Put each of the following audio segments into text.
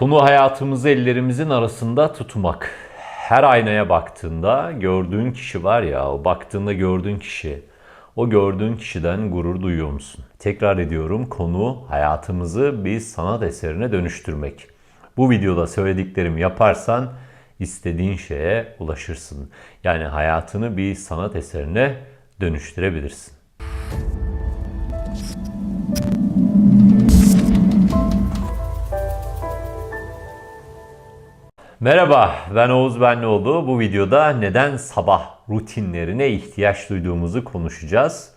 Konu hayatımızı ellerimizin arasında tutmak. Her aynaya baktığında gördüğün kişi var ya, o baktığında gördüğün kişi, o gördüğün kişiden gurur duyuyor musun? Tekrar ediyorum, konu hayatımızı bir sanat eserine dönüştürmek. Bu videoda söylediklerimi yaparsan istediğin şeye ulaşırsın. Yani hayatını bir sanat eserine dönüştürebilirsin. Merhaba, ben Oğuz Benlioğlu. Bu videoda neden sabah rutinlerine ihtiyaç duyduğumuzu konuşacağız.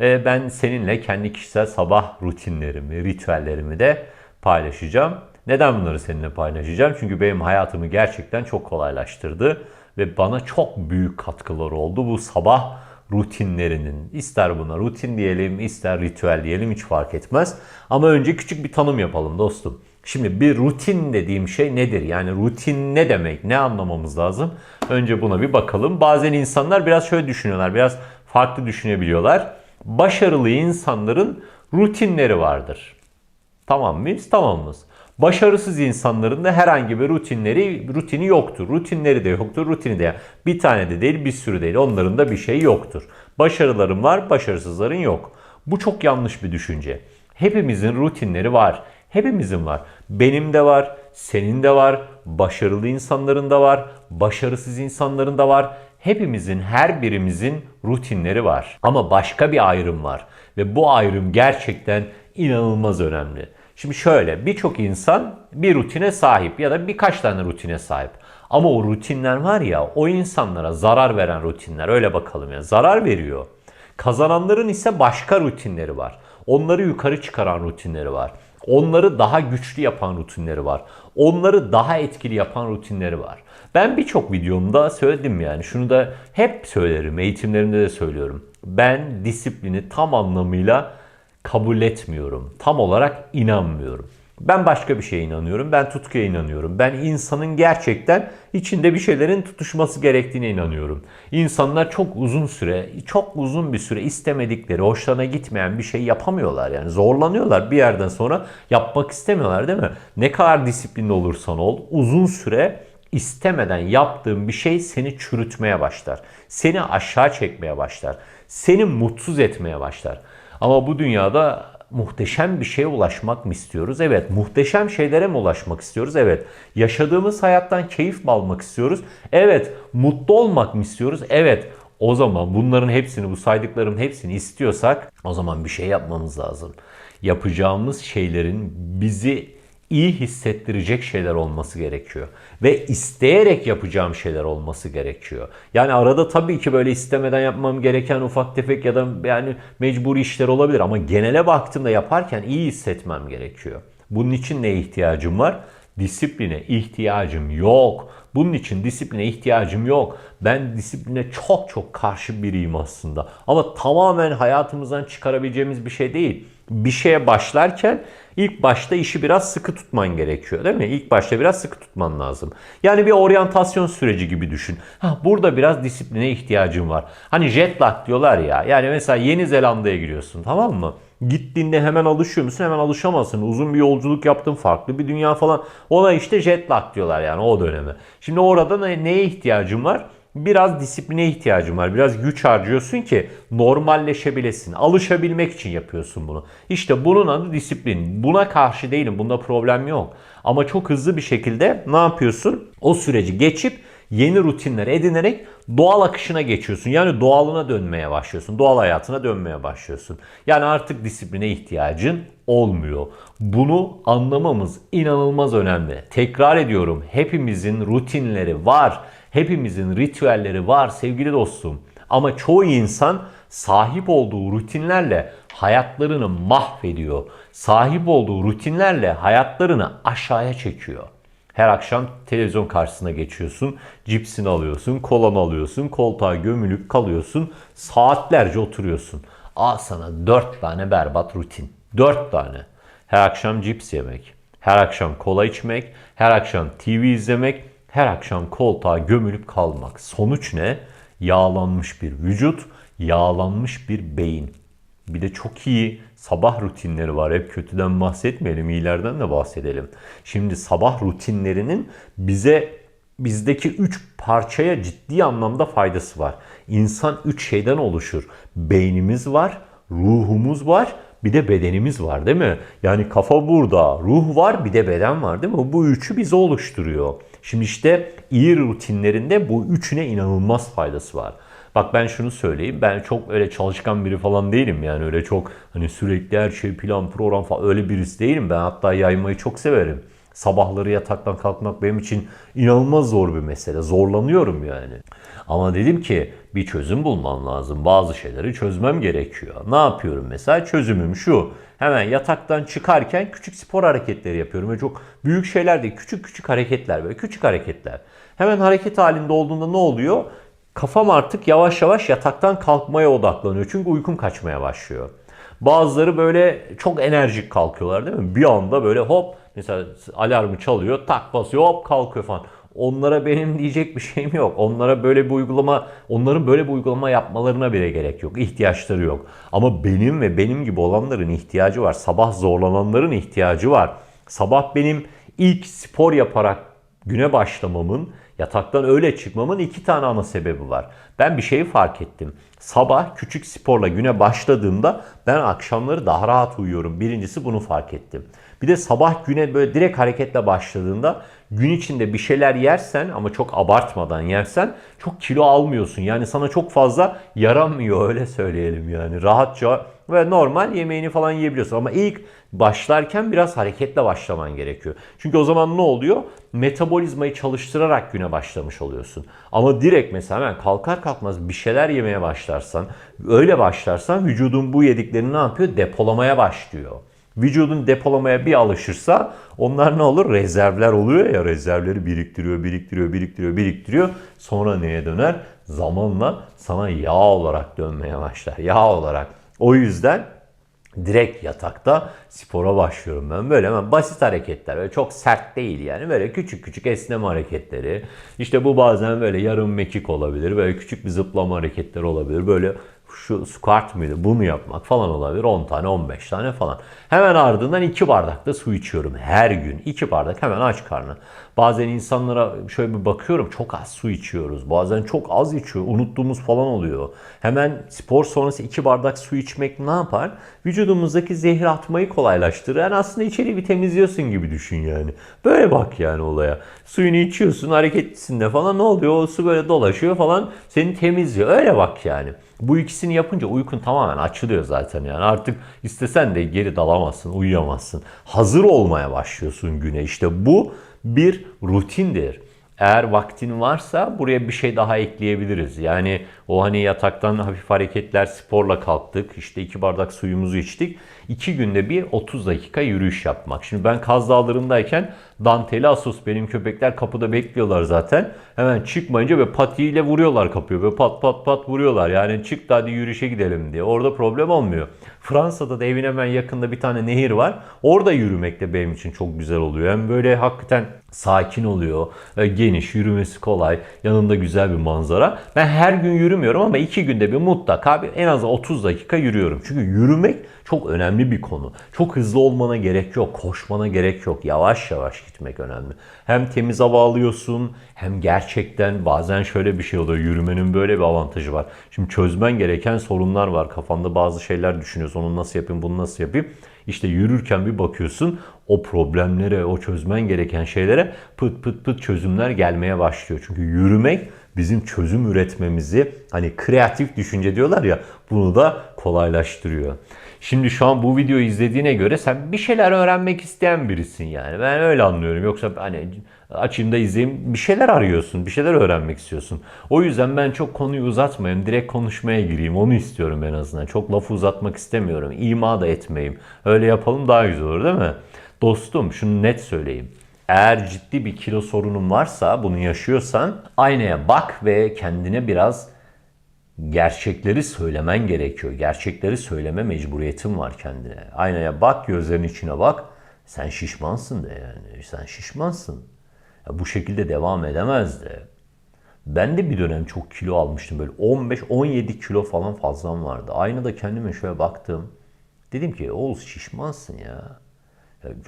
Ee, Ben seninle kendi kişisel sabah rutinlerimi, ritüellerimi de paylaşacağım. Neden bunları seninle paylaşacağım? Çünkü benim hayatımı gerçekten çok kolaylaştırdı ve bana çok büyük katkıları oldu bu sabah rutinlerinin. İster buna rutin diyelim, ister ritüel diyelim hiç fark etmez. Ama önce küçük bir tanım yapalım dostum. Şimdi bir rutin dediğim şey nedir? Yani rutin ne demek? Ne anlamamız lazım? Önce buna bir bakalım. Bazen insanlar biraz şöyle düşünüyorlar. Biraz farklı düşünebiliyorlar. Başarılı insanların rutinleri vardır. Tamam mıyız? Tamamız. Başarısız insanların da herhangi bir rutinleri rutini yoktur. Rutinleri de yoktur, rutini de. Bir tane de değil, bir sürü değil. Onların da bir şey yoktur. Başarıların var, başarısızların yok. Bu çok yanlış bir düşünce. Hepimizin rutinleri var. Hepimizin var. Benim de var, senin de var, başarılı insanların da var, başarısız insanların da var. Hepimizin, her birimizin rutinleri var. Ama başka bir ayrım var. Ve bu ayrım gerçekten inanılmaz önemli. Şimdi şöyle birçok insan bir rutine sahip ya da birkaç tane rutine sahip. Ama o rutinler var ya o insanlara zarar veren rutinler öyle bakalım ya zarar veriyor. Kazananların ise başka rutinleri var. Onları yukarı çıkaran rutinleri var. Onları daha güçlü yapan rutinleri var. Onları daha etkili yapan rutinleri var. Ben birçok videomda söyledim yani şunu da hep söylerim, eğitimlerimde de söylüyorum. Ben disiplini tam anlamıyla kabul etmiyorum. Tam olarak inanmıyorum. Ben başka bir şeye inanıyorum. Ben tutkuya inanıyorum. Ben insanın gerçekten içinde bir şeylerin tutuşması gerektiğine inanıyorum. İnsanlar çok uzun süre, çok uzun bir süre istemedikleri, hoşlarına gitmeyen bir şey yapamıyorlar. Yani zorlanıyorlar bir yerden sonra yapmak istemiyorlar değil mi? Ne kadar disiplinli olursan ol, uzun süre istemeden yaptığın bir şey seni çürütmeye başlar. Seni aşağı çekmeye başlar. Seni mutsuz etmeye başlar. Ama bu dünyada muhteşem bir şeye ulaşmak mı istiyoruz? Evet. Muhteşem şeylere mi ulaşmak istiyoruz? Evet. Yaşadığımız hayattan keyif mi almak istiyoruz? Evet. Mutlu olmak mı istiyoruz? Evet. O zaman bunların hepsini, bu saydıklarımın hepsini istiyorsak o zaman bir şey yapmamız lazım. Yapacağımız şeylerin bizi iyi hissettirecek şeyler olması gerekiyor. Ve isteyerek yapacağım şeyler olması gerekiyor. Yani arada tabii ki böyle istemeden yapmam gereken ufak tefek ya da yani mecburi işler olabilir ama genele baktığımda yaparken iyi hissetmem gerekiyor. Bunun için neye ihtiyacım var? Disipline ihtiyacım yok. Bunun için disipline ihtiyacım yok. Ben disipline çok çok karşı biriyim aslında. Ama tamamen hayatımızdan çıkarabileceğimiz bir şey değil. Bir şeye başlarken ilk başta işi biraz sıkı tutman gerekiyor değil mi? İlk başta biraz sıkı tutman lazım. Yani bir oryantasyon süreci gibi düşün. Ha, burada biraz disipline ihtiyacım var. Hani jet lag diyorlar ya. Yani mesela Yeni Zelanda'ya giriyorsun tamam mı? Gittiğinde hemen alışıyor musun? Hemen alışamazsın. Uzun bir yolculuk yaptın, farklı bir dünya falan. Ona işte jet lag diyorlar yani o dönemi. Şimdi orada ne, neye ihtiyacın var? Biraz disipline ihtiyacın var. Biraz güç harcıyorsun ki normalleşebilesin. Alışabilmek için yapıyorsun bunu. İşte bunun adı disiplin. Buna karşı değilim. Bunda problem yok. Ama çok hızlı bir şekilde ne yapıyorsun? O süreci geçip yeni rutinler edinerek doğal akışına geçiyorsun. Yani doğalına dönmeye başlıyorsun. Doğal hayatına dönmeye başlıyorsun. Yani artık disipline ihtiyacın olmuyor. Bunu anlamamız inanılmaz önemli. Tekrar ediyorum. Hepimizin rutinleri var. Hepimizin ritüelleri var sevgili dostum. Ama çoğu insan sahip olduğu rutinlerle hayatlarını mahvediyor. Sahip olduğu rutinlerle hayatlarını aşağıya çekiyor. Her akşam televizyon karşısına geçiyorsun, cipsini alıyorsun, kolanı alıyorsun, koltuğa gömülüp kalıyorsun, saatlerce oturuyorsun. Al sana 4 tane berbat rutin. 4 tane. Her akşam cips yemek, her akşam kola içmek, her akşam TV izlemek, her akşam koltuğa gömülüp kalmak. Sonuç ne? Yağlanmış bir vücut, yağlanmış bir beyin. Bir de çok iyi sabah rutinleri var. Hep kötüden bahsetmeyelim, iyilerden de bahsedelim. Şimdi sabah rutinlerinin bize bizdeki üç parçaya ciddi anlamda faydası var. İnsan üç şeyden oluşur. Beynimiz var, ruhumuz var, bir de bedenimiz var değil mi? Yani kafa burada, ruh var, bir de beden var değil mi? Bu üçü bizi oluşturuyor. Şimdi işte iyi rutinlerinde bu üçüne inanılmaz faydası var. Bak ben şunu söyleyeyim. Ben çok öyle çalışkan biri falan değilim. Yani öyle çok hani sürekli her şey plan program falan öyle birisi değilim. Ben hatta yaymayı çok severim. Sabahları yataktan kalkmak benim için inanılmaz zor bir mesele. Zorlanıyorum yani. Ama dedim ki bir çözüm bulmam lazım. Bazı şeyleri çözmem gerekiyor. Ne yapıyorum mesela? Çözümüm şu. Hemen yataktan çıkarken küçük spor hareketleri yapıyorum. Ve çok büyük şeyler değil. Küçük küçük hareketler böyle küçük hareketler. Hemen hareket halinde olduğunda ne oluyor? Kafam artık yavaş yavaş yataktan kalkmaya odaklanıyor. Çünkü uykum kaçmaya başlıyor. Bazıları böyle çok enerjik kalkıyorlar değil mi? Bir anda böyle hop mesela alarmı çalıyor tak basıyor hop kalkıyor falan. Onlara benim diyecek bir şeyim yok. Onlara böyle bir uygulama, onların böyle bir uygulama yapmalarına bile gerek yok. İhtiyaçları yok. Ama benim ve benim gibi olanların ihtiyacı var. Sabah zorlananların ihtiyacı var. Sabah benim ilk spor yaparak güne başlamamın, yataktan öyle çıkmamın iki tane ana sebebi var. Ben bir şeyi fark ettim. Sabah küçük sporla güne başladığımda ben akşamları daha rahat uyuyorum. Birincisi bunu fark ettim. Bir de sabah güne böyle direkt hareketle başladığında gün içinde bir şeyler yersen ama çok abartmadan yersen çok kilo almıyorsun. Yani sana çok fazla yaramıyor öyle söyleyelim yani. Rahatça ve normal yemeğini falan yiyebiliyorsun. Ama ilk başlarken biraz hareketle başlaman gerekiyor. Çünkü o zaman ne oluyor? Metabolizmayı çalıştırarak güne başlamış oluyorsun. Ama direkt mesela hemen kalkar kalkmaz bir şeyler yemeye başlarsan, öyle başlarsan vücudun bu yediklerini ne yapıyor? Depolamaya başlıyor. Vücudun depolamaya bir alışırsa onlar ne olur? Rezervler oluyor ya rezervleri biriktiriyor, biriktiriyor, biriktiriyor, biriktiriyor. Sonra neye döner? Zamanla sana yağ olarak dönmeye başlar. Yağ olarak. O yüzden direkt yatakta spora başlıyorum ben. Böyle hemen basit hareketler. Böyle çok sert değil yani. Böyle küçük küçük esneme hareketleri. İşte bu bazen böyle yarım mekik olabilir. Böyle küçük bir zıplama hareketleri olabilir. Böyle şu squat mıydı bunu yapmak falan olabilir. 10 tane 15 tane falan. Hemen ardından 2 bardak da su içiyorum her gün. 2 bardak hemen aç karnı. Bazen insanlara şöyle bir bakıyorum çok az su içiyoruz. Bazen çok az içiyor. Unuttuğumuz falan oluyor. Hemen spor sonrası 2 bardak su içmek ne yapar? Vücudumuzdaki zehir atmayı kolaylaştırır. Yani aslında içeriği bir temizliyorsun gibi düşün yani. Böyle bak yani olaya. Suyunu içiyorsun hareketlisinde falan ne oluyor? O su böyle dolaşıyor falan seni temizliyor. Öyle bak yani. Bu ikisini yapınca uykun tamamen açılıyor zaten yani. Artık istesen de geri dalamazsın, uyuyamazsın. Hazır olmaya başlıyorsun güne. İşte bu bir rutindir. Eğer vaktin varsa buraya bir şey daha ekleyebiliriz. Yani o hani yataktan hafif hareketler sporla kalktık. İşte iki bardak suyumuzu içtik. İki günde bir 30 dakika yürüyüş yapmak. Şimdi ben Kaz Dağları'ndayken Danteli Asus benim köpekler kapıda bekliyorlar zaten. Hemen çıkmayınca ve patiyle vuruyorlar kapıyı. Ve pat pat pat vuruyorlar. Yani çık da hadi yürüyüşe gidelim diye. Orada problem olmuyor. Fransa'da da evin hemen yakında bir tane nehir var. Orada yürümek de benim için çok güzel oluyor. Hem böyle hakikaten sakin oluyor. Geniş, yürümesi kolay. Yanında güzel bir manzara. Ben her gün yürümüyorum ama iki günde bir mutlaka en az 30 dakika yürüyorum. Çünkü yürümek çok önemli bir konu. Çok hızlı olmana gerek yok. Koşmana gerek yok. Yavaş yavaş gitmek önemli. Hem temiz hava alıyorsun hem gerçekten bazen şöyle bir şey oluyor. Yürümenin böyle bir avantajı var. Şimdi çözmen gereken sorunlar var. Kafanda bazı şeyler düşünüyorsun. Onu nasıl yapayım, bunu nasıl yapayım. İşte yürürken bir bakıyorsun o problemlere, o çözmen gereken şeylere pıt pıt pıt çözümler gelmeye başlıyor. Çünkü yürümek bizim çözüm üretmemizi hani kreatif düşünce diyorlar ya bunu da kolaylaştırıyor. Şimdi şu an bu videoyu izlediğine göre sen bir şeyler öğrenmek isteyen birisin yani. Ben öyle anlıyorum. Yoksa hani açayım da izleyeyim bir şeyler arıyorsun, bir şeyler öğrenmek istiyorsun. O yüzden ben çok konuyu uzatmayayım, direkt konuşmaya gireyim. Onu istiyorum en azından. Çok lafı uzatmak istemiyorum. İma da etmeyeyim. Öyle yapalım daha güzel olur değil mi? Dostum şunu net söyleyeyim. Eğer ciddi bir kilo sorunun varsa, bunu yaşıyorsan aynaya bak ve kendine biraz gerçekleri söylemen gerekiyor. Gerçekleri söyleme mecburiyetin var kendine. Aynaya bak, gözlerin içine bak. Sen şişmansın de yani. Sen şişmansın. Ya bu şekilde devam edemez de. Ben de bir dönem çok kilo almıştım. Böyle 15-17 kilo falan fazlam vardı. Aynada kendime şöyle baktım. Dedim ki Oğuz şişmansın ya.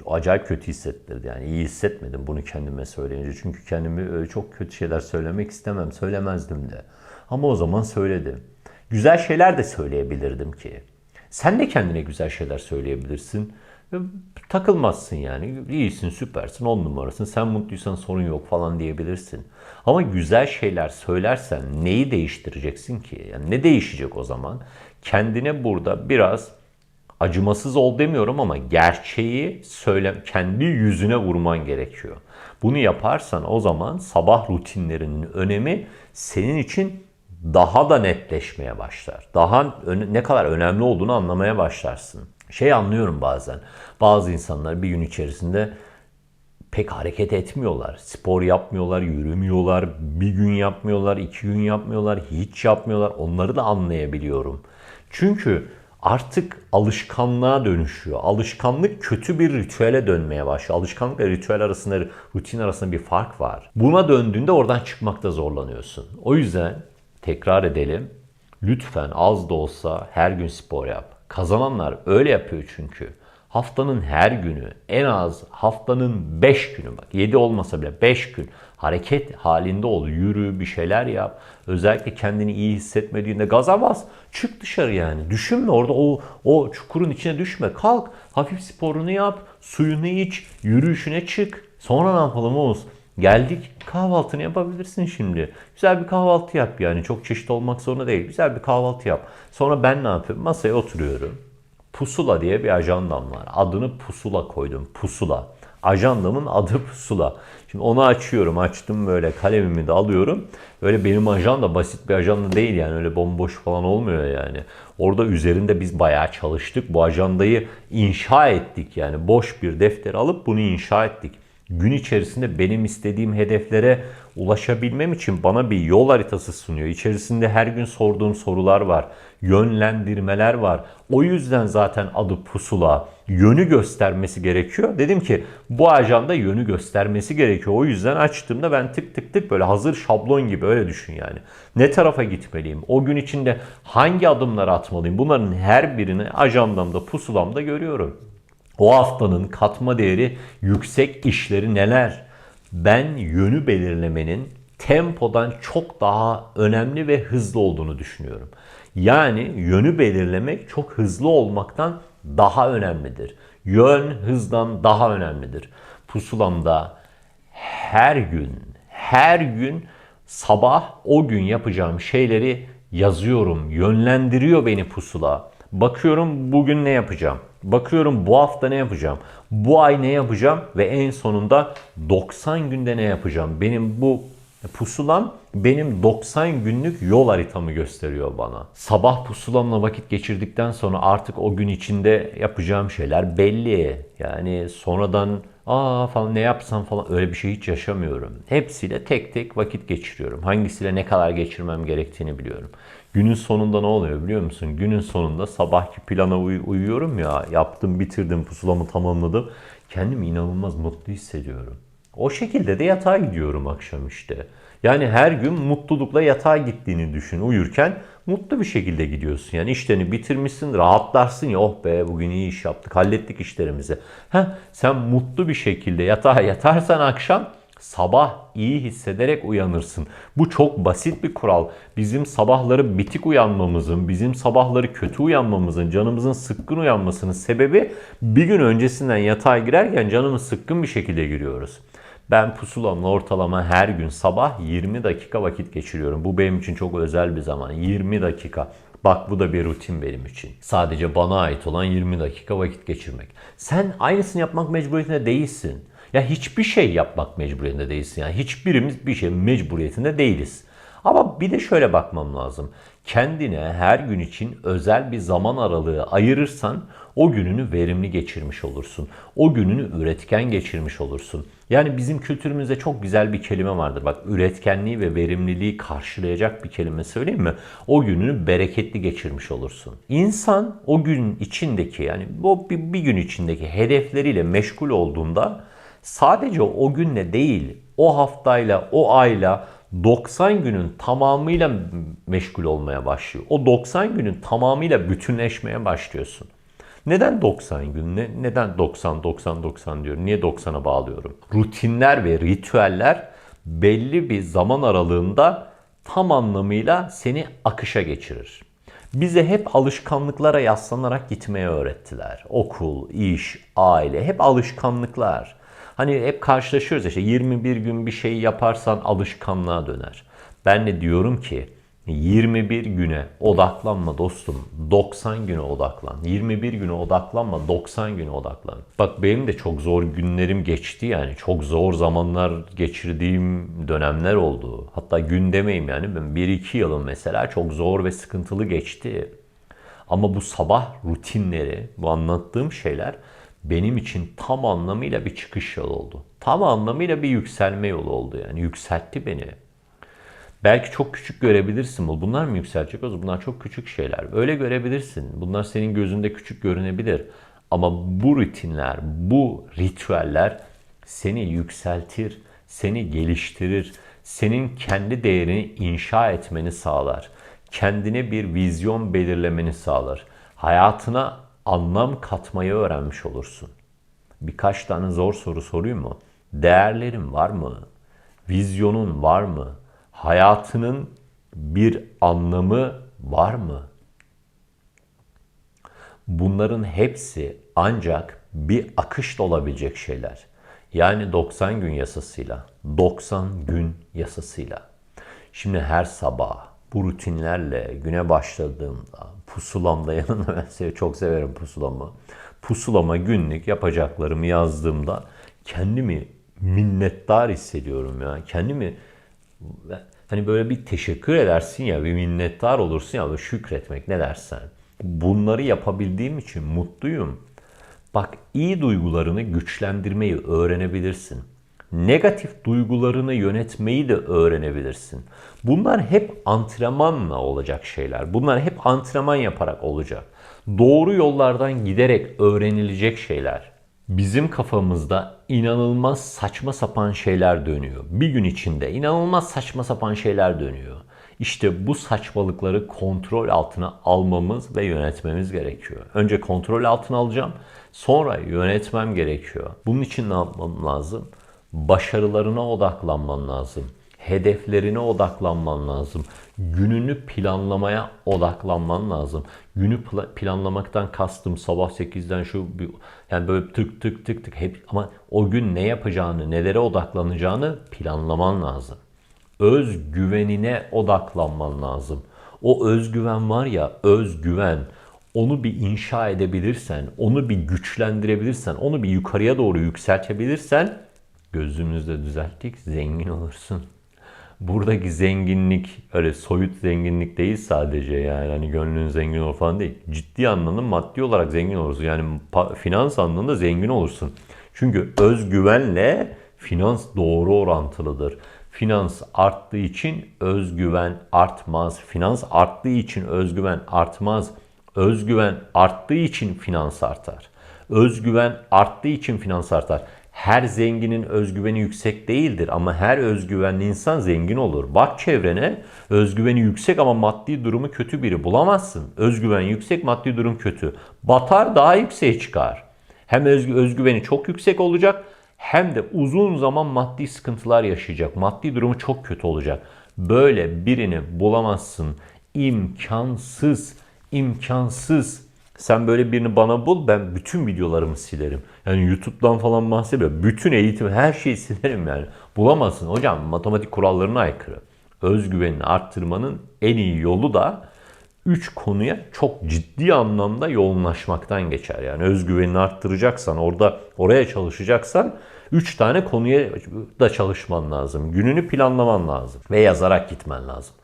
Acayip kötü hissettirdi yani iyi hissetmedim bunu kendime söyleyince. Çünkü kendimi öyle çok kötü şeyler söylemek istemem, söylemezdim de. Ama o zaman söyledim. Güzel şeyler de söyleyebilirdim ki. Sen de kendine güzel şeyler söyleyebilirsin. Ve Takılmazsın yani. İyisin, süpersin, on numarasın. Sen mutluysan sorun yok falan diyebilirsin. Ama güzel şeyler söylersen neyi değiştireceksin ki? Yani ne değişecek o zaman? Kendine burada biraz acımasız ol demiyorum ama gerçeği söyle kendi yüzüne vurman gerekiyor. Bunu yaparsan o zaman sabah rutinlerinin önemi senin için daha da netleşmeye başlar. Daha ne kadar önemli olduğunu anlamaya başlarsın. Şey anlıyorum bazen. Bazı insanlar bir gün içerisinde pek hareket etmiyorlar. Spor yapmıyorlar, yürümüyorlar, bir gün yapmıyorlar, iki gün yapmıyorlar, hiç yapmıyorlar. Onları da anlayabiliyorum. Çünkü artık alışkanlığa dönüşüyor. Alışkanlık kötü bir ritüele dönmeye başlıyor. Alışkanlık ve ritüel arasında, rutin arasında bir fark var. Buna döndüğünde oradan çıkmakta zorlanıyorsun. O yüzden tekrar edelim. Lütfen az da olsa her gün spor yap. Kazananlar öyle yapıyor çünkü. Haftanın her günü en az haftanın 5 günü bak 7 olmasa bile 5 gün hareket halinde ol. Yürü bir şeyler yap. Özellikle kendini iyi hissetmediğinde gaza bas. Çık dışarı yani. Düşünme orada o, o çukurun içine düşme. Kalk hafif sporunu yap. Suyunu iç. Yürüyüşüne çık. Sonra ne yapalım Oğuz? Geldik kahvaltını yapabilirsin şimdi. Güzel bir kahvaltı yap yani. Çok çeşit olmak zorunda değil. Güzel bir kahvaltı yap. Sonra ben ne yapıyorum? Masaya oturuyorum. Pusula diye bir ajandam var. Adını Pusula koydum. Pusula. Ajandamın adı Pusula. Şimdi onu açıyorum. Açtım böyle kalemimi de alıyorum. Öyle benim ajanda basit bir ajanda değil yani. Öyle bomboş falan olmuyor yani. Orada üzerinde biz bayağı çalıştık. Bu ajandayı inşa ettik yani. Boş bir defter alıp bunu inşa ettik. Gün içerisinde benim istediğim hedeflere ulaşabilmem için bana bir yol haritası sunuyor. İçerisinde her gün sorduğum sorular var. Yönlendirmeler var. O yüzden zaten adı pusula. Yönü göstermesi gerekiyor. Dedim ki bu ajanda yönü göstermesi gerekiyor. O yüzden açtığımda ben tık tık tık böyle hazır şablon gibi öyle düşün yani. Ne tarafa gitmeliyim? O gün içinde hangi adımları atmalıyım? Bunların her birini ajandamda, pusulamda görüyorum. O haftanın katma değeri yüksek işleri neler? Ben yönü belirlemenin tempodan çok daha önemli ve hızlı olduğunu düşünüyorum. Yani yönü belirlemek çok hızlı olmaktan daha önemlidir. Yön hızdan daha önemlidir. Pusulamda her gün, her gün sabah o gün yapacağım şeyleri yazıyorum. Yönlendiriyor beni pusula. Bakıyorum bugün ne yapacağım? Bakıyorum bu hafta ne yapacağım? Bu ay ne yapacağım? Ve en sonunda 90 günde ne yapacağım? Benim bu pusulam benim 90 günlük yol haritamı gösteriyor bana. Sabah pusulamla vakit geçirdikten sonra artık o gün içinde yapacağım şeyler belli. Yani sonradan aa falan ne yapsam falan öyle bir şey hiç yaşamıyorum. Hepsiyle tek tek vakit geçiriyorum. Hangisiyle ne kadar geçirmem gerektiğini biliyorum. Günün sonunda ne oluyor biliyor musun? Günün sonunda sabahki plana uy- uyuyorum ya. Yaptım, bitirdim, pusulamı tamamladım. Kendimi inanılmaz mutlu hissediyorum. O şekilde de yatağa gidiyorum akşam işte. Yani her gün mutlulukla yatağa gittiğini düşün. Uyurken mutlu bir şekilde gidiyorsun. Yani işlerini bitirmişsin, rahatlarsın ya oh be bugün iyi iş yaptık, hallettik işlerimizi. Heh, sen mutlu bir şekilde yatağa yatarsan akşam sabah iyi hissederek uyanırsın. Bu çok basit bir kural. Bizim sabahları bitik uyanmamızın, bizim sabahları kötü uyanmamızın, canımızın sıkkın uyanmasının sebebi bir gün öncesinden yatağa girerken canımız sıkkın bir şekilde giriyoruz. Ben pusulamla ortalama her gün sabah 20 dakika vakit geçiriyorum. Bu benim için çok özel bir zaman. 20 dakika. Bak bu da bir rutin benim için. Sadece bana ait olan 20 dakika vakit geçirmek. Sen aynısını yapmak mecburiyetinde değilsin. Ya hiçbir şey yapmak mecburiyetinde değilsin. Yani hiçbirimiz bir şey mecburiyetinde değiliz. Ama bir de şöyle bakmam lazım. Kendine her gün için özel bir zaman aralığı ayırırsan o gününü verimli geçirmiş olursun. O gününü üretken geçirmiş olursun. Yani bizim kültürümüzde çok güzel bir kelime vardır. Bak üretkenliği ve verimliliği karşılayacak bir kelime söyleyeyim mi? O gününü bereketli geçirmiş olursun. İnsan o gün içindeki yani o bir, bir gün içindeki hedefleriyle meşgul olduğunda sadece o günle değil, o haftayla, o ayla 90 günün tamamıyla meşgul olmaya başlıyor. O 90 günün tamamıyla bütünleşmeye başlıyorsun. Neden 90 gün? Ne, neden 90 90 90 diyorum? Niye 90'a bağlıyorum? Rutinler ve ritüeller belli bir zaman aralığında tam anlamıyla seni akışa geçirir. Bize hep alışkanlıklara yaslanarak gitmeye öğrettiler. Okul, iş, aile hep alışkanlıklar. Hani hep karşılaşıyoruz işte 21 gün bir şey yaparsan alışkanlığa döner. Ben de diyorum ki 21 güne odaklanma dostum. 90 güne odaklan. 21 güne odaklanma. 90 güne odaklan. Bak benim de çok zor günlerim geçti yani. Çok zor zamanlar geçirdiğim dönemler oldu. Hatta gün demeyeyim yani. Ben 1-2 yılım mesela çok zor ve sıkıntılı geçti. Ama bu sabah rutinleri, bu anlattığım şeyler benim için tam anlamıyla bir çıkış yolu oldu. Tam anlamıyla bir yükselme yolu oldu yani. Yükseltti beni. Belki çok küçük görebilirsin bu. Bunlar mı yükselecek? O bunlar çok küçük şeyler. Öyle görebilirsin. Bunlar senin gözünde küçük görünebilir. Ama bu rutinler, bu ritüeller seni yükseltir, seni geliştirir, senin kendi değerini inşa etmeni sağlar. Kendine bir vizyon belirlemeni sağlar. Hayatına anlam katmayı öğrenmiş olursun. Birkaç tane zor soru sorayım mı? Değerlerin var mı? Vizyonun var mı? Hayatının bir anlamı var mı? Bunların hepsi ancak bir akışta olabilecek şeyler. Yani 90 gün yasasıyla, 90 gün yasasıyla. Şimdi her sabah bu rutinlerle güne başladığımda pusulamda yanına ben sev- çok severim pusulamı. Pusulama günlük yapacaklarımı yazdığımda kendimi minnettar hissediyorum ya. Kendimi hani böyle bir teşekkür edersin ya, bir minnettar olursun ya, şükretmek ne dersen. Bunları yapabildiğim için mutluyum. Bak iyi duygularını güçlendirmeyi öğrenebilirsin. Negatif duygularını yönetmeyi de öğrenebilirsin. Bunlar hep antrenmanla olacak şeyler. Bunlar hep antrenman yaparak olacak. Doğru yollardan giderek öğrenilecek şeyler. Bizim kafamızda inanılmaz saçma sapan şeyler dönüyor. Bir gün içinde inanılmaz saçma sapan şeyler dönüyor. İşte bu saçmalıkları kontrol altına almamız ve yönetmemiz gerekiyor. Önce kontrol altına alacağım, sonra yönetmem gerekiyor. Bunun için ne yapmam lazım? Başarılarına odaklanman lazım. Hedeflerine odaklanman lazım. Gününü planlamaya odaklanman lazım. Günü pla- planlamaktan kastım sabah 8'den şu yani böyle tık tık tık tık hep ama o gün ne yapacağını, nelere odaklanacağını planlaman lazım özgüvenine odaklanman lazım. O özgüven var ya, özgüven. Onu bir inşa edebilirsen, onu bir güçlendirebilirsen, onu bir yukarıya doğru yükseltebilirsen gözümüzde düzelttik, zengin olursun. Buradaki zenginlik öyle soyut zenginlik değil sadece yani hani gönlün zengin ol falan değil. Ciddi anlamda maddi olarak zengin olursun. Yani finans anlamında zengin olursun. Çünkü özgüvenle finans doğru orantılıdır. Finans arttığı için özgüven artmaz. Finans arttığı için özgüven artmaz. Özgüven arttığı için finans artar. Özgüven arttığı için finans artar. Her zenginin özgüveni yüksek değildir ama her özgüvenli insan zengin olur. Bak çevrene özgüveni yüksek ama maddi durumu kötü biri bulamazsın. Özgüven yüksek, maddi durum kötü. Batar daha yükseğe çıkar. Hem özgü, özgüveni çok yüksek olacak hem de uzun zaman maddi sıkıntılar yaşayacak. Maddi durumu çok kötü olacak. Böyle birini bulamazsın. İmkansız, imkansız. Sen böyle birini bana bul ben bütün videolarımı silerim. Yani YouTube'dan falan bahsediyorum. Bütün eğitim her şeyi silerim yani. Bulamazsın hocam matematik kurallarına aykırı. Özgüvenini arttırmanın en iyi yolu da 3 konuya çok ciddi anlamda yoğunlaşmaktan geçer. Yani özgüvenini arttıracaksan, orada oraya çalışacaksan 3 tane konuya da çalışman lazım. Gününü planlaman lazım ve yazarak gitmen lazım.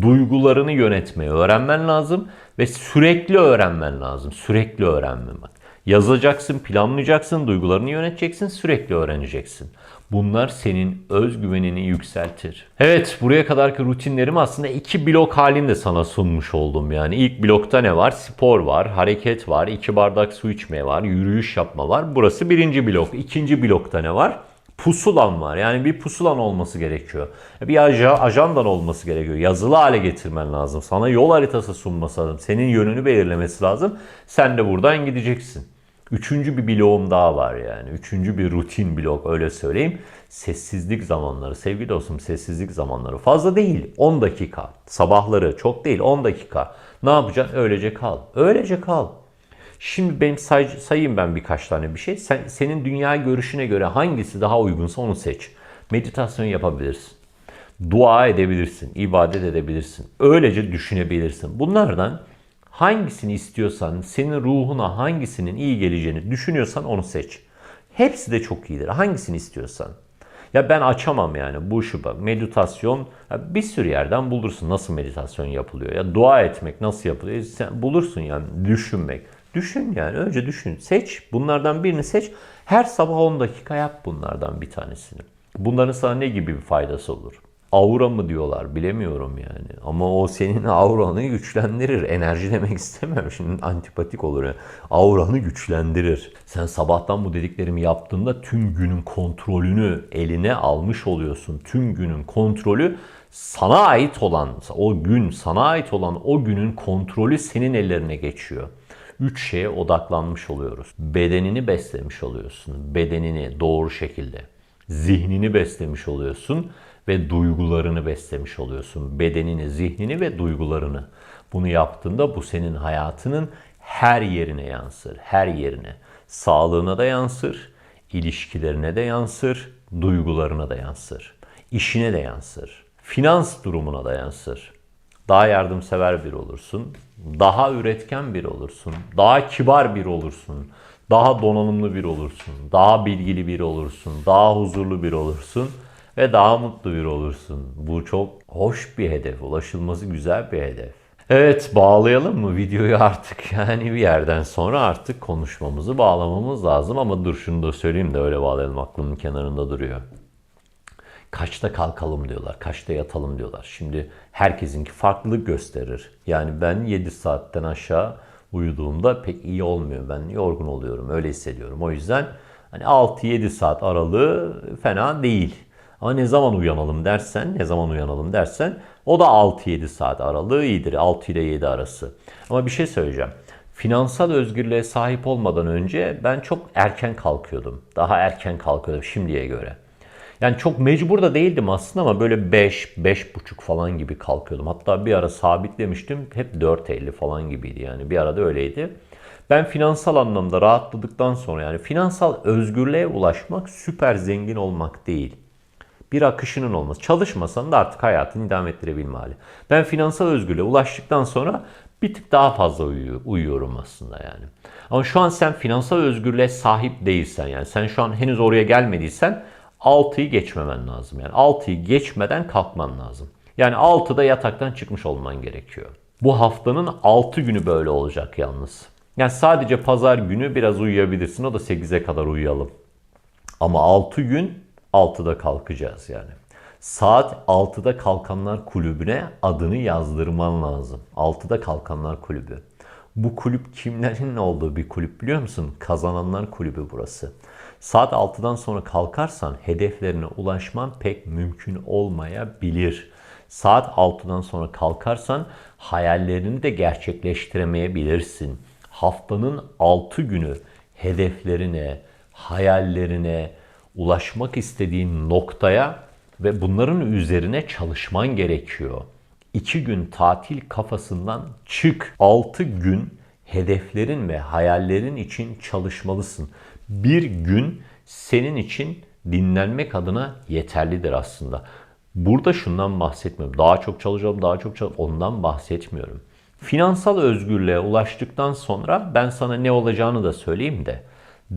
Duygularını yönetmeyi öğrenmen lazım ve sürekli öğrenmen lazım. Sürekli öğrenmemek. Yazacaksın, planlayacaksın, duygularını yöneteceksin, sürekli öğreneceksin. Bunlar senin özgüvenini yükseltir. Evet buraya kadarki rutinlerimi aslında iki blok halinde sana sunmuş oldum. Yani ilk blokta ne var? Spor var, hareket var, iki bardak su içme var, yürüyüş yapma var. Burası birinci blok. İkinci blokta ne var? Pusulan var. Yani bir pusulan olması gerekiyor. Bir aja, ajandan olması gerekiyor. Yazılı hale getirmen lazım. Sana yol haritası sunması lazım. Senin yönünü belirlemesi lazım. Sen de buradan gideceksin. Üçüncü bir bloğum daha var yani. Üçüncü bir rutin blok öyle söyleyeyim. Sessizlik zamanları. Sevgili dostum sessizlik zamanları. Fazla değil. 10 dakika. Sabahları çok değil 10 dakika. Ne yapacaksın? Öylece kal. Öylece kal. Şimdi benim say, sayayım ben birkaç tane bir şey. Sen, senin dünya görüşüne göre hangisi daha uygunsa onu seç. Meditasyon yapabilirsin. Dua edebilirsin. ibadet edebilirsin. Öylece düşünebilirsin. Bunlardan hangisini istiyorsan, senin ruhuna hangisinin iyi geleceğini düşünüyorsan onu seç. Hepsi de çok iyidir. Hangisini istiyorsan. Ya ben açamam yani bu şu bak meditasyon bir sürü yerden bulursun nasıl meditasyon yapılıyor. Ya dua etmek nasıl yapılıyor sen bulursun yani düşünmek. Düşün yani önce düşün seç bunlardan birini seç. Her sabah 10 dakika yap bunlardan bir tanesini. Bunların sana ne gibi bir faydası olur? Aura mı diyorlar bilemiyorum yani. Ama o senin auranı güçlendirir. Enerji demek istemem. Şimdi antipatik olur. Yani. Auranı güçlendirir. Sen sabahtan bu dediklerimi yaptığında tüm günün kontrolünü eline almış oluyorsun. Tüm günün kontrolü sana ait olan, o gün sana ait olan o günün kontrolü senin ellerine geçiyor. Üç şeye odaklanmış oluyoruz. Bedenini beslemiş oluyorsun. Bedenini doğru şekilde. Zihnini beslemiş oluyorsun ve duygularını beslemiş oluyorsun. Bedenini, zihnini ve duygularını. Bunu yaptığında bu senin hayatının her yerine yansır. Her yerine. Sağlığına da yansır, ilişkilerine de yansır, duygularına da yansır. işine de yansır. Finans durumuna da yansır. Daha yardımsever bir olursun. Daha üretken bir olursun. Daha kibar bir olursun. Daha donanımlı bir olursun. Daha bilgili bir olursun. Daha huzurlu bir olursun ve daha mutlu bir olursun. Bu çok hoş bir hedef. Ulaşılması güzel bir hedef. Evet bağlayalım mı videoyu artık yani bir yerden sonra artık konuşmamızı bağlamamız lazım ama dur şunu da söyleyeyim de öyle bağlayalım aklımın kenarında duruyor. Kaçta kalkalım diyorlar, kaçta yatalım diyorlar. Şimdi herkesinki farklılık gösterir. Yani ben 7 saatten aşağı uyuduğumda pek iyi olmuyor. Ben yorgun oluyorum, öyle hissediyorum. O yüzden hani 6-7 saat aralığı fena değil. Ama ne zaman uyanalım dersen, ne zaman uyanalım dersen o da 6-7 saat aralığı iyidir. 6 ile 7 arası. Ama bir şey söyleyeceğim. Finansal özgürlüğe sahip olmadan önce ben çok erken kalkıyordum. Daha erken kalkıyordum şimdiye göre. Yani çok mecbur da değildim aslında ama böyle 5, 5.30 falan gibi kalkıyordum. Hatta bir ara sabitlemiştim. Hep 4.50 falan gibiydi yani. Bir arada öyleydi. Ben finansal anlamda rahatladıktan sonra yani finansal özgürlüğe ulaşmak süper zengin olmak değil bir akışının olması. Çalışmasan da artık hayatını idame ettirebilme hali. Ben finansal özgürlüğe ulaştıktan sonra bir tık daha fazla uyuyor, uyuyorum aslında yani. Ama şu an sen finansal özgürlüğe sahip değilsen yani sen şu an henüz oraya gelmediysen 6'yı geçmemen lazım. Yani 6'yı geçmeden kalkman lazım. Yani 6'da yataktan çıkmış olman gerekiyor. Bu haftanın 6 günü böyle olacak yalnız. Yani sadece pazar günü biraz uyuyabilirsin. O da 8'e kadar uyuyalım. Ama 6 gün 6'da kalkacağız yani. Saat 6'da kalkanlar kulübüne adını yazdırman lazım. 6'da kalkanlar kulübü. Bu kulüp kimlerin olduğu bir kulüp biliyor musun? Kazananlar kulübü burası. Saat 6'dan sonra kalkarsan hedeflerine ulaşman pek mümkün olmayabilir. Saat 6'dan sonra kalkarsan hayallerini de gerçekleştiremeyebilirsin. Haftanın 6 günü hedeflerine, hayallerine, ulaşmak istediğin noktaya ve bunların üzerine çalışman gerekiyor. İki gün tatil kafasından çık. Altı gün hedeflerin ve hayallerin için çalışmalısın. Bir gün senin için dinlenmek adına yeterlidir aslında. Burada şundan bahsetmiyorum. Daha çok çalışalım, daha çok çalışalım. Ondan bahsetmiyorum. Finansal özgürlüğe ulaştıktan sonra ben sana ne olacağını da söyleyeyim de.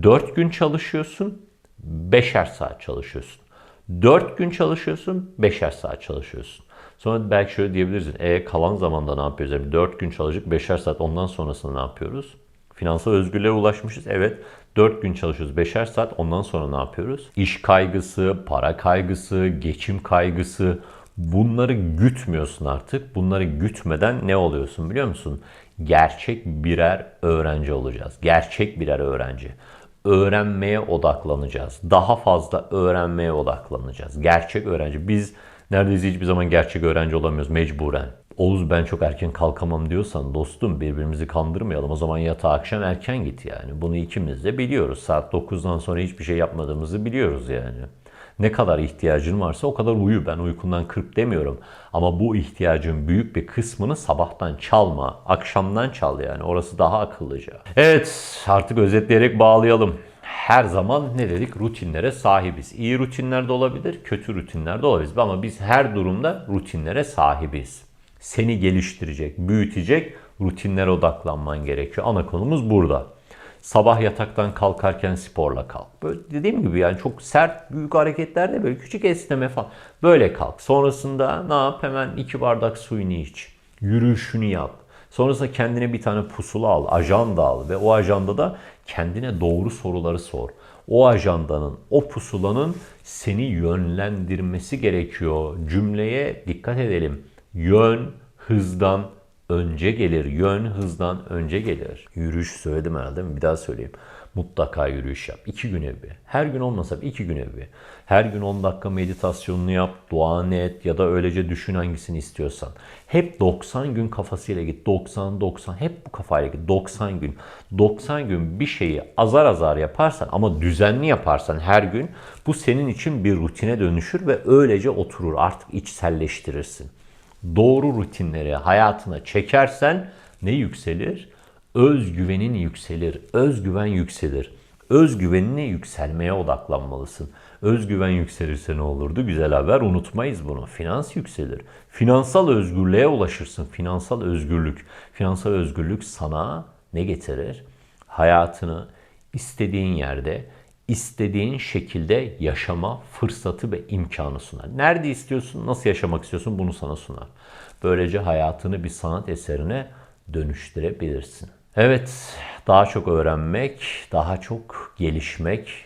4 gün çalışıyorsun, beşer saat çalışıyorsun. 4 gün çalışıyorsun, beşer saat çalışıyorsun. Sonra belki şöyle diyebilirsin. E kalan zamanda ne yapıyoruz? Yani 4 gün çalışıp beşer saat ondan sonrasında ne yapıyoruz? Finansal özgürlüğe ulaşmışız. Evet 4 gün çalışıyoruz. Beşer saat ondan sonra ne yapıyoruz? İş kaygısı, para kaygısı, geçim kaygısı bunları gütmüyorsun artık. Bunları gütmeden ne oluyorsun biliyor musun? Gerçek birer öğrenci olacağız. Gerçek birer öğrenci. öğrenmeye odaklanacağız. Daha fazla öğrenmeye odaklanacağız. Gerçek öğrenci. Biz neredeyse hiçbir zaman gerçek öğrenci olamıyoruz mecburen. Oğuz ben çok erken kalkamam diyorsan dostum birbirimizi kandırmayalım. O zaman yatağa akşam erken git yani. Bunu ikimiz de biliyoruz. Saat 9'dan sonra hiçbir şey yapmadığımızı biliyoruz yani. Ne kadar ihtiyacın varsa o kadar uyu. Ben uykundan kırp demiyorum. Ama bu ihtiyacın büyük bir kısmını sabahtan çalma. Akşamdan çal yani. Orası daha akıllıca. Evet artık özetleyerek bağlayalım. Her zaman ne dedik? Rutinlere sahibiz. İyi rutinler de olabilir, kötü rutinler de olabilir. Ama biz her durumda rutinlere sahibiz. Seni geliştirecek, büyütecek rutinlere odaklanman gerekiyor. Ana konumuz burada. Sabah yataktan kalkarken sporla kalk. Böyle dediğim gibi yani çok sert büyük hareketlerde böyle küçük esneme falan. Böyle kalk. Sonrasında ne yap? Hemen iki bardak suyunu iç. Yürüyüşünü yap. Sonrasında kendine bir tane pusula al, ajanda al ve o ajandada kendine doğru soruları sor. O ajandanın, o pusulanın seni yönlendirmesi gerekiyor. Cümleye dikkat edelim. Yön hızdan önce gelir. Yön hızdan önce gelir. Yürüyüş söyledim herhalde mi? Bir daha söyleyeyim. Mutlaka yürüyüş yap. İki güne bir. Her gün olmasa bir, iki güne bir. Her gün 10 dakika meditasyonunu yap, dua et ya da öylece düşün hangisini istiyorsan. Hep 90 gün kafasıyla git. 90, 90. Hep bu kafayla git. 90 gün. 90 gün bir şeyi azar azar yaparsan ama düzenli yaparsan her gün bu senin için bir rutine dönüşür ve öylece oturur. Artık içselleştirirsin doğru rutinleri hayatına çekersen ne yükselir? Özgüvenin yükselir. Özgüven yükselir. Özgüvenine yükselmeye odaklanmalısın. Özgüven yükselirse ne olurdu? Güzel haber unutmayız bunu. Finans yükselir. Finansal özgürlüğe ulaşırsın. Finansal özgürlük. Finansal özgürlük sana ne getirir? Hayatını istediğin yerde, istediğin şekilde yaşama fırsatı ve imkanı sunar. Nerede istiyorsun, nasıl yaşamak istiyorsun bunu sana sunar. Böylece hayatını bir sanat eserine dönüştürebilirsin. Evet, daha çok öğrenmek, daha çok gelişmek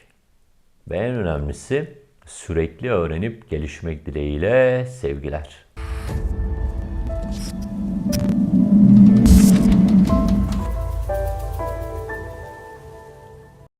ve en önemlisi sürekli öğrenip gelişmek dileğiyle sevgiler.